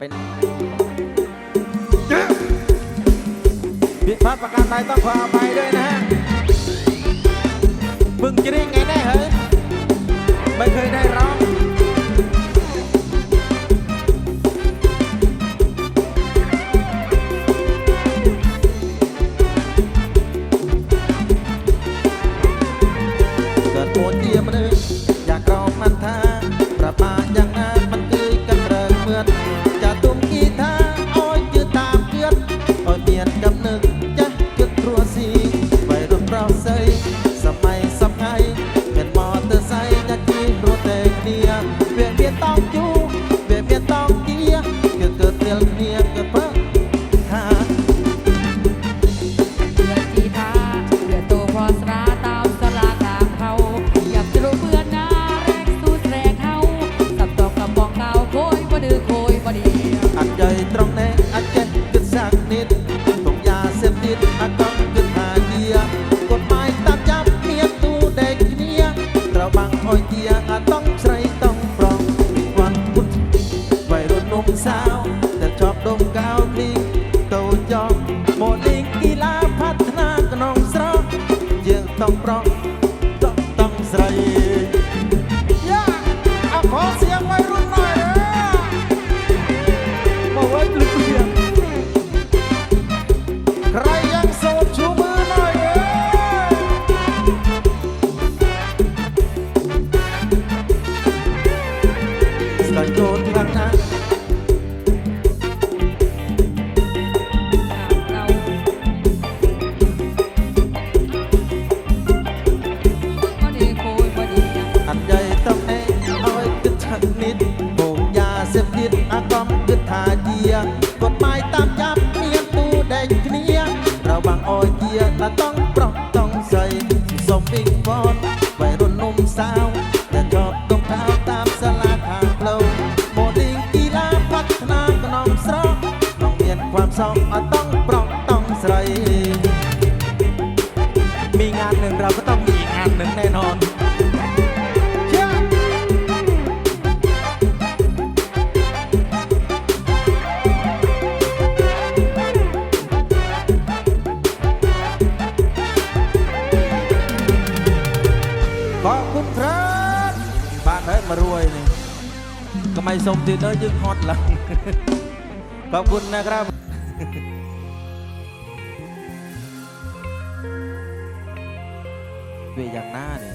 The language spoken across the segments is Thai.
เป็นผิดพลาดประการใดต้องขออภัด้วยนะฮะ มึงจะได้ไงแน่เหรอไม่เคยได้ร้อง ไม่สบไงเป็นมอเตอร์ไซค์จกินรถแต่งเดียเวียนเวียนต้องอยู่ វដែលជាប់ដុំកៅភ្លីតូចចប់ម៉ូដេលកីឡាផាត់ថ្នាក្នុងស្រុកយើងតង់ប្រង វត្តវាយរុននំសាវតែជាប់កំដៅតាមសាលាខាងផ្លូវម៉ូឌីងកីឡាផាត់ថ្នាក្នុងស្រុកក្នុងមាន ความសោកអត់ สงติទៀតទៅយើងហត់ลังขอบคุณนะครับเวีย่างหน้าเนี่ย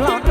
Long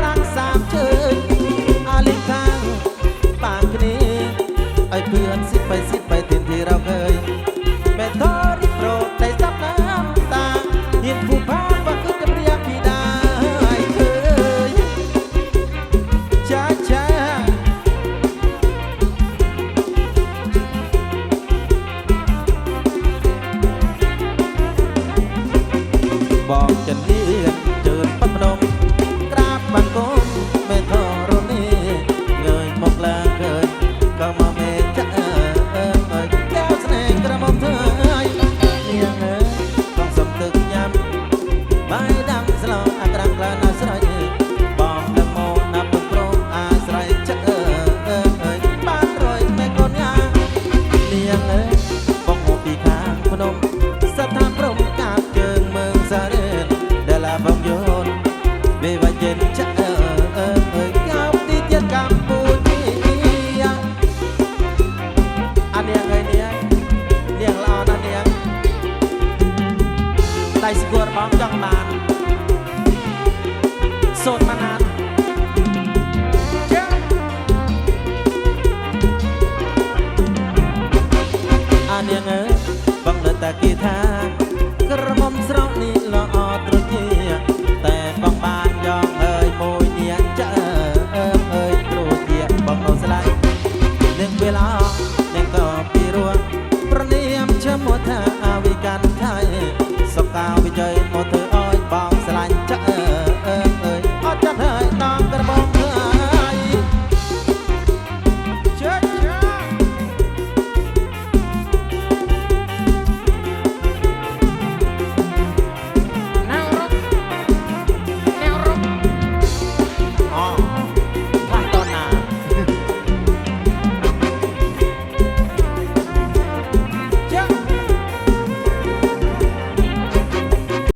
กีตาร์